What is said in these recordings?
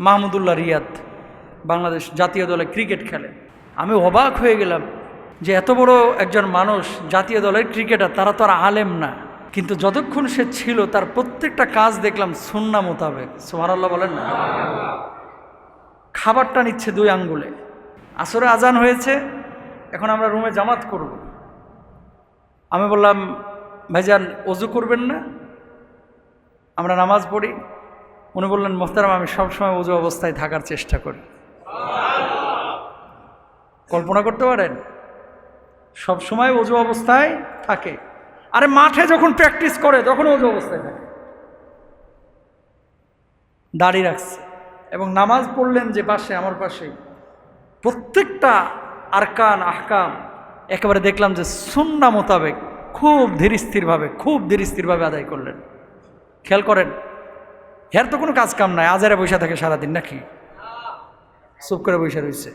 মাহমুদুল্লাহ রিয়াদ বাংলাদেশ জাতীয় দলে ক্রিকেট খেলে। আমি অবাক হয়ে গেলাম যে এত বড় একজন মানুষ, জাতীয় দলের ক্রিকেটার, তারা তো আর আলেম না। কিন্তু যতক্ষণ সে ছিল, তার প্রত্যেকটা কাজ দেখলাম সুন্না মোতাবেক। সোহারাল্লাহ বলেন না? খাবারটা নিচ্ছে দুই আঙ্গুলে। আসরে আজান হয়েছে, এখন আমরা রুমে জামাত করব। আমি বললাম, ভাইজান, অজু করবেন না? আমরা নামাজ পড়ি। উনি বললেন, মোহতারাম, আমি সবসময় উজু অবস্থায় থাকার চেষ্টা করি। কল্পনা করতে পারেন? সব সময় উজু অবস্থায় থাকে। আরে মাঠে যখন প্র্যাকটিস করে, তখন উজু অবস্থায় থাকে। দাড়ি রাখছে। এবং নামাজ পড়লেন যে পাশে, আমার পাশে। প্রত্যেকটা আরকান, আহকাম, একেবারে দেখলাম যে সুন্না মোতাবেক খুব ধীরস্থিরভাবে খুব ধীরস্থিরভাবে আদায় করলেন। খেয়াল করেন এর তো কোনো কাজ কাম নাই আজারে বৈশা থাকে সারাদিন নাকি? চুপ করে বৈশা রয়েছে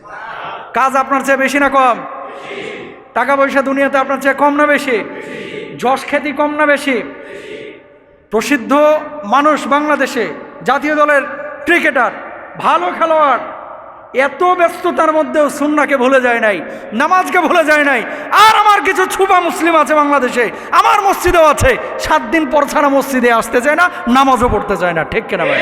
কাজ আপনার চেয়ে বেশি না কম? টাকা পয়সা দুনিয়াতে আপনার চেয়ে কম না বেশি? যশ খ্যাতি কম না বেশি? প্রসিদ্ধ মানুষ বাংলাদেশে, জাতীয় দলের ক্রিকেটার, ভালো খেলোয়াড় এত ব্যস্ততার মধ্যেও সুন্নাকে ভুলে যায় নাই, নামাজকে ভুলে যায় নাই। আর আমার কিছু ছুপা মুসলিম আছে বাংলাদেশে, আমার মসজিদেও আছে। সাত দিন পর ছাড়া মসজিদে আসতে চায় না, নামাজও পড়তে চায় না, ঠিক কেনা ভাই?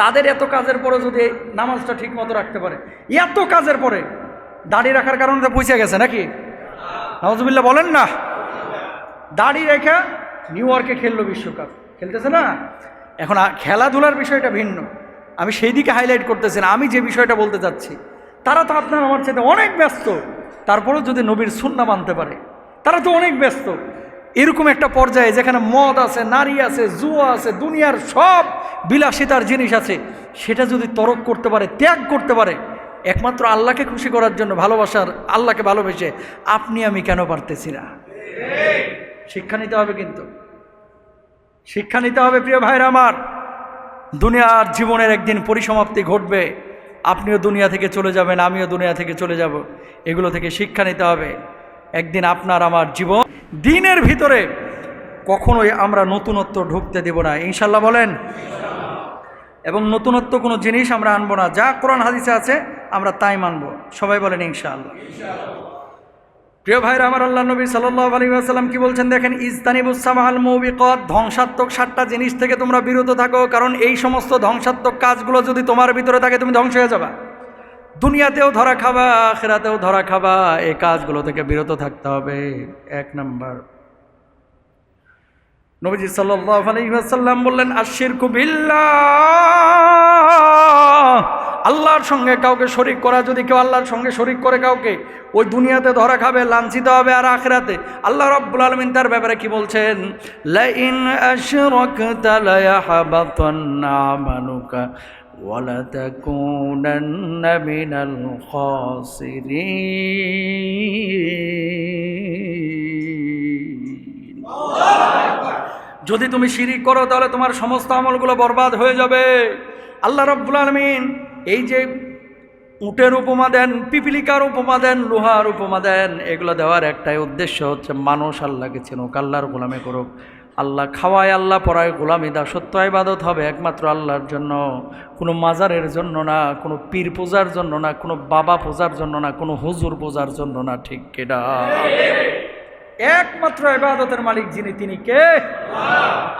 তাদের এত কাজের পরে যদি নামাজটা ঠিক মতো রাখতে পারে, এত কাজের পরে দাড়ি রাখার কারণে তো পুষে গেছে নাকি? নওয়াজবিল্লা বলেন না। দাড়ি রেখা নিউ ইয়র্কে খেললো বিশ্বকাপ, খেলতেছে না? এখন খেলাধুলার বিষয়টা ভিন্ন। আমি সেই দিকে হাইলাইট করতেছি না, আমি যে বিষয়টা বলতে চাচ্ছি, তারা তো আপনার আমার চাইতে অনেক ব্যস্ত। তারপরেও যদি নবীর সুন্না মানতে পারে, তারা তো অনেক ব্যস্ত। এরকম একটা পর্যায়ে যেখানে মদ আছে, নারী আছে, জুয়া আছে, দুনিয়ার সব বিলাসিতার জিনিস আছে, সেটা যদি তরক করতে পারে, ত্যাগ করতে পারে, একমাত্র আল্লাহকে খুশি করার জন্য, ভালোবাসার আল্লাহকে ভালোবেসে, আপনি আমি কেন পারতেছি না? শিক্ষা নিতে হবে কিন্তু। শিক্ষা নিতে হবে প্রিয় ভাইরা আমার। দুনিয়ার জীবনের একদিন পরিসমাপ্তি ঘটবে। আপনিও দুনিয়া থেকে চলে যাবেন, আমিও দুনিয়া থেকে চলে যাব। এগুলো থেকে শিক্ষা নিতে হবে। একদিন আপনার আমার জীবন দিনের ভিতরে কখনোই আমরা নতুনত্ব ঢুকতে দেব না। ইনশাল্লাহ বলেন। এবং নতুনত্ব কোনো জিনিস আমরা আনব না। যা কোরআন হাদিসে আছে, আমরা তাই মানব। সবাই বলেন ইনশাআল্লাহ। প্রিয় ভাইরা, আমার আল্লাহ নবী সাল্লাহ আলী আসাল্লাম কি বলছেন দেখেন ইস্তানিবুসামাল মৌবিকত ধ্বংসাত্মক সাতটা জিনিস থেকে তোমরা বিরত থাকো, কারণ এই সমস্ত ধ্বংসাত্মক কাজগুলো যদি তোমার ভিতরে থাকে, তুমি ধ্বংস হয়ে যাবা। দুনিয়াতেও ধরা খাবা, আখেরাতেও ধরা খাবা, এই কাজগুলো থেকে বিরত থাকতে হবে। এক নাম্বার। নবীজি সাল্লাহ আলাইসাল্লাম বললেন আশির কুবিল্লাহ আল্লাহর সঙ্গে কাউকে শরিক করা যদি কেউ আল্লাহর সঙ্গে শরিক করে কাউকে ওই দুনিয়াতে ধরা খাবে লাঞ্ছিত হবে আর আখেরাতে আল্লাহ রব্বুল আলমিন তার ব্যাপারে কি বলছেন লাইন আশরাকতা লায়াহবাতান্না আমালুকা ولتكونن من الخاسرين যদি তুমি শিরিক করো তাহলে তোমার সমস্ত আমলগুলো বরবাদ হয়ে যাবে আল্লাহ রব্বুল আলমিন এই যে উটের উপমা দেন, পিপিলিকার উপমা দেন, লোহার উপমা দেন, এগুলো দেওয়ার একটাই উদ্দেশ্য হচ্ছে মানুষ আল্লাহকে চিনুক, আল্লাহর গোলামে করুক। আল্লাহ খাওয়ায়, আল্লাহ পড়ায় গোলামি দা, সত্য ইবাদত হবে একমাত্র আল্লাহর জন্য। কোনো মাজারের জন্য না, কোনো পীর পূজার জন্য না, কোনো বাবা পূজার জন্য না, কোনো হুজুর পূজার জন্য না, ঠিক কেডা একমাত্র ইবাদতের মালিক যিনি, তিনি কে?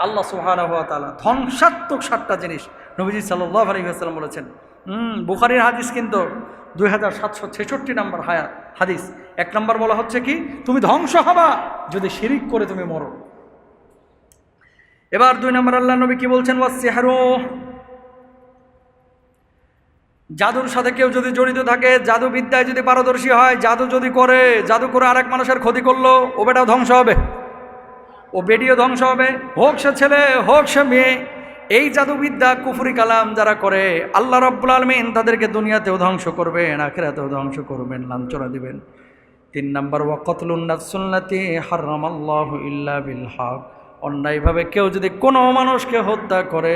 আল্লাহ। সুহানা হওয়া ধ্বংসাত্মক সাতটা জিনিস। নবীজি সাল্লাহ আলহিহাস্লাম বলেছেন, হুম, বুখারির হাদিস কিন্তু দুই হাজার সাতশো ছেষট্টি নম্বর হায়া, হাদিস। এক নম্বর বলা হচ্ছে কি, তুমি ধ্বংস হবা যদি শিরিক করে তুমি মরো। এবার দুই নম্বর আল্লাহ নবী কি বলছেন ওয়াসিহারু জাদুর সাথে কেউ যদি জড়িত থাকে জাদু বিদ্যায় যদি পারদর্শী হয়, জাদু যদি করে, জাদু করে আরেক মানুষের ক্ষতি করল, ও বেটাও ধ্বংস হবে। ও বেটিও ধ্বংস হবে, হোক সে ছেলে, হোক সে মেয়ে এই জাদুবিদ্যা, কুফরি কালাম যারা করে, আল্লাহ রব্বুল আলমিন তাদেরকে দুনিয়াতেও ধ্বংস করবেন, আখেরাতেও ধ্বংস করবেন, লাঞ্ছনা দিবেন। তিন নম্বর ওয়াকতলুন্নাসুল্লাতি হারাম আল্লাহ ইল্লা বিল হক। অন্যায়ভাবে কেউ যদি কোনো মানুষকে হত্যা করে,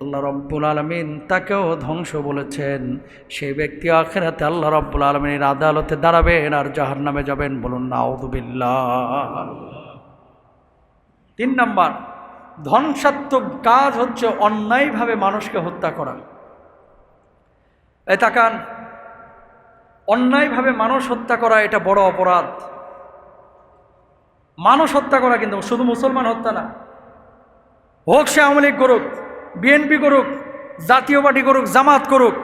আল্লাহ রব্বুল আলমিন তাকেও ধ্বংস বলেছেন। সেই ব্যক্তি আখেরাতে আল্লাহ রব্বুল আলমিনের আদালতে দাঁড়াবেন আর জাহার নামে যাবেন বলুন নাউদুবিল্লাহ তিন নাম্বার ধ্বংসাত্মক কাজ হচ্ছে অন্যায়ভাবে মানুষকে হত্যা করা। এই তাকান, অন্যায়ভাবে মানুষ হত্যা করা এটা বড় অপরাধ। মানুষ হত্যা করা কিন্তু শুধু মুসলমান হত্যা না। হোক সে আওয়ামী লীগ করুক, বিএনপি করুক, জাতীয় পার্টি করুক, জামাত করুক,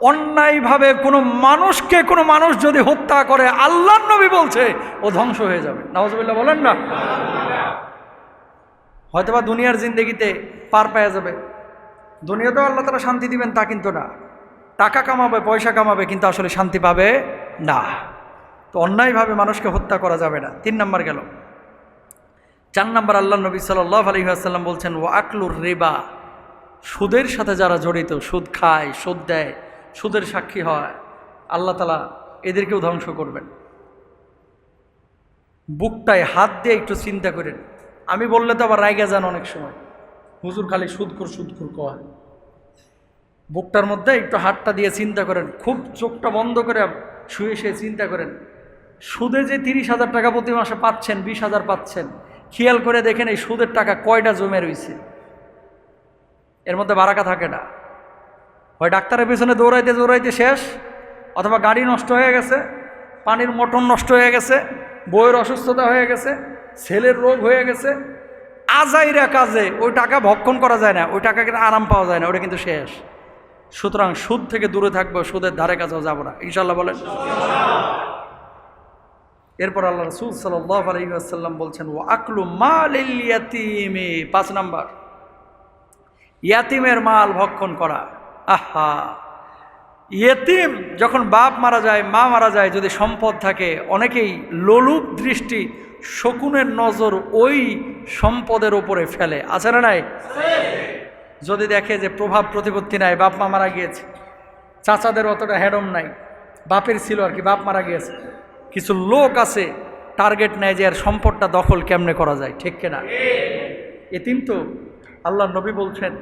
অন্যায়ভাবে কোনো মানুষকে কোনো মানুষ যদি হত্যা করে আল্লাহ নবী বলছে, ও ধ্বংস হয়ে যাবে। নওয়াজবিল্লাহ বলেন না? হয়তোবা দুনিয়ার জিন্দগিতে পার পাওয়া যাবে। দুনিয়াতেও আল্লাহ তারা শান্তি দিবেন তা কিন্তু না। টাকা কামাবে, পয়সা কামাবে, কিন্তু আসলে শান্তি পাবে না। তো অন্যায়ভাবে মানুষকে হত্যা করা যাবে না। তিন নম্বর গেল। চার নাম্বার আল্লাহ নবী সাল্লাহ আলহিহাসাল্লাম বলছেন ও আকলুর রেবা। সুদের সাথে যারা জড়িত, সুদ খায়, সুদ দেয়, সুদের সাক্ষী হয়, আল্লাহ তালা এদেরকেও ধ্বংস করবেন। বুকটায় হাত দিয়ে একটু চিন্তা করেন। আমি বললে তো আবার রায়গা যান অনেক সময়। হুজুর খালি সুদখুর সুদখুর কয়। বুকটার মধ্যে একটু হাতটা দিয়ে চিন্তা করেন, খুব চোখটা বন্ধ করে শুয়ে শুয়ে চিন্তা করেন। সুদে যে তিরিশ হাজার টাকা প্রতি মাসে পাচ্ছেন, বিশ হাজার পাচ্ছেন, খেয়াল করে দেখেন এই সুদের টাকা কয়টা জমে রয়েছে এর মধ্যে বারাকা থাকে না। হয় ডাক্তারের পেছনে দৌড়াইতে দৌড়াইতে শেষ, অথবা গাড়ি নষ্ট হয়ে গেছে, পানির মটন নষ্ট হয়ে গেছে, বইয়ের অসুস্থতা হয়ে গেছে ছেলের রোগ হয়ে গেছে, আজাইরা কাজে ওই টাকা ভক্ষণ করা যায় না, ওই টাকা কিন্তু আরাম পাওয়া যায় না, ওটা কিন্তু শেষ। সুতরাং সুদ থেকে দূরে থাকব, সুদের ধারে কাছেও যাব না। ইনশাল্লাহ বলেন। এরপর আল্লাহ রসুল আলহিহাসাল্লাম বলছেন ও আকলু মাল ইয়াতিমে। পাঁচ নাম্বার। ইয়াতিমের মাল ভক্ষণ করা। আহা! ইয়েতিম যখন বাপ মারা যায়, মা মারা যায়, যদি সম্পদ থাকে, অনেকেই লোলুপ দৃষ্টি শকুনের নজর ওই সম্পদের ওপরে ফেলে। আছে না নাই? যদি দেখে যে প্রভাব প্রতিপত্তি নাই, বাপ মা মারা গিয়েছে। চাচাদের অতটা হ্যাডম নাই। বাপের ছিল আর কি, বাপ মারা গিয়েছে। কিছু লোক আছে, টার্গেট নেয় যে আর সম্পদটা দখল কেমনে করা যায়, ঠিক কিনা? এতিম তো আল্লাহ নবী বলছেন,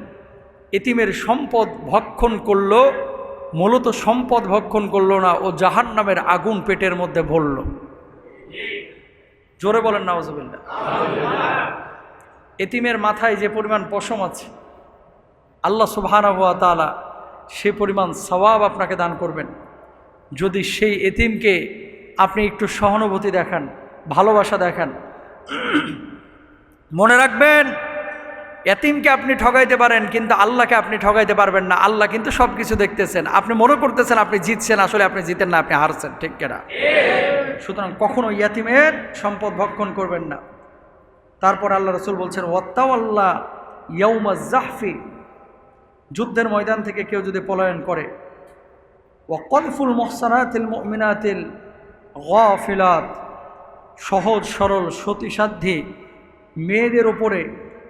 এতিমের সম্পদ ভক্ষণ করল, মূলত সম্পদ ভক্ষণ করল না, ও জাহান নামের আগুন পেটের মধ্যে ভরল। জোরে বলেন নওয়াজবিল্লা এতিমের মাথায় যে পরিমাণ পশম আছে, আল্লাহ সুবহানাহুয়া তাআলা সে পরিমাণ সওয়াব আপনাকে দান করবেন। যদি সেই এতিমকে আপনি একটু সহানুভূতি দেখান, ভালোবাসা দেখান, মনে রাখবেন এতিমকে আপনি ঠগাইতে পারেন, কিন্তু আল্লাহকে আপনি ঠগাইতে পারবেন না। আল্লাহ কিন্তু সব কিছু দেখতেছেন। আপনি মনে করতেছেন আপনি জিতছেন, আসলে আপনি জিতেন না, আপনি হারছেন, ঠিক কেনা? সুতরাং কখনো ইয়াতিমের সম্পদ ভক্ষণ করবেন না। তারপর আল্লাহ রসুল বলছেন ওয়াত্তাও আল্লাহ ইয়ৌমা জাহফি যুদ্ধের ময়দান থেকে কেউ যদি পলায়ন করে ওয়াকলফুল মোহসানাতিল মিনাতিল গফিলাত। সহজ, সরল, সতীসাধ্যী মেয়েদের ওপরে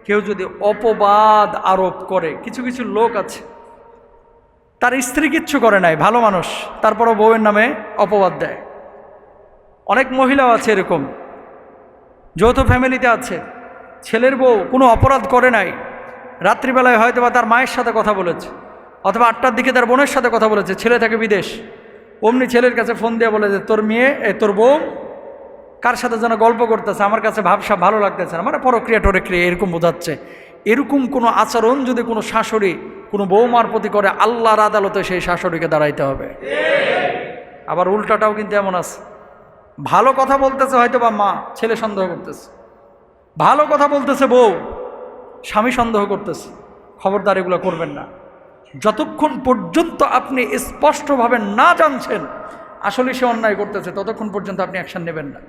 কেউ যদি অপবাদ আরোপ করে, কিছু কিছু লোক আছে, তার স্ত্রী কিচ্ছু করে নাই, ভালো মানুষ, তারপরও বউয়ের নামে অপবাদ দেয়। অনেক মহিলাও আছে এরকম, যৌথ ফ্যামিলিতে আছে, ছেলের বউ কোনো অপরাধ করে নাই, রাত্রিবেলায় হয়তো বা তার মায়ের সাথে কথা বলেছে, অথবা আটটার দিকে তার বোনের সাথে কথা বলেছে, ছেলে থাকে বিদেশ, অমনি ছেলের কাছে ফোন দিয়ে বলে যে, তোর মেয়ে, এ, তোর বউ কার সাথে যেন গল্প করতেছে, আমার কাছে ভাবসা ভালো লাগতেছে না। মানে পরক্রিয়া টরক্রিয়া এরকম বোঝাচ্ছে। এরকম কোনো আচরণ যদি কোনো শাশুড়ি, কোনো বৌমার প্রতি করে, আল্লাহর আদালতে সেই শাশুড়িকে দাঁড়াইতে হবে। আবার উল্টাটাও কিন্তু এমন আছে। ভালো কথা বলতেছে হয়তো বা মা, ছেলে সন্দেহ করতেছে। ভালো কথা বলতেছে বউ, স্বামী সন্দেহ করতেছে। খবরদার এগুলো করবেন না। যতক্ষণ পর্যন্ত আপনি স্পষ্টভাবে না জানছেন, আসলে সে অন্যায় করতেছে, ততক্ষণ পর্যন্ত আপনি অ্যাকশন নেবেন না।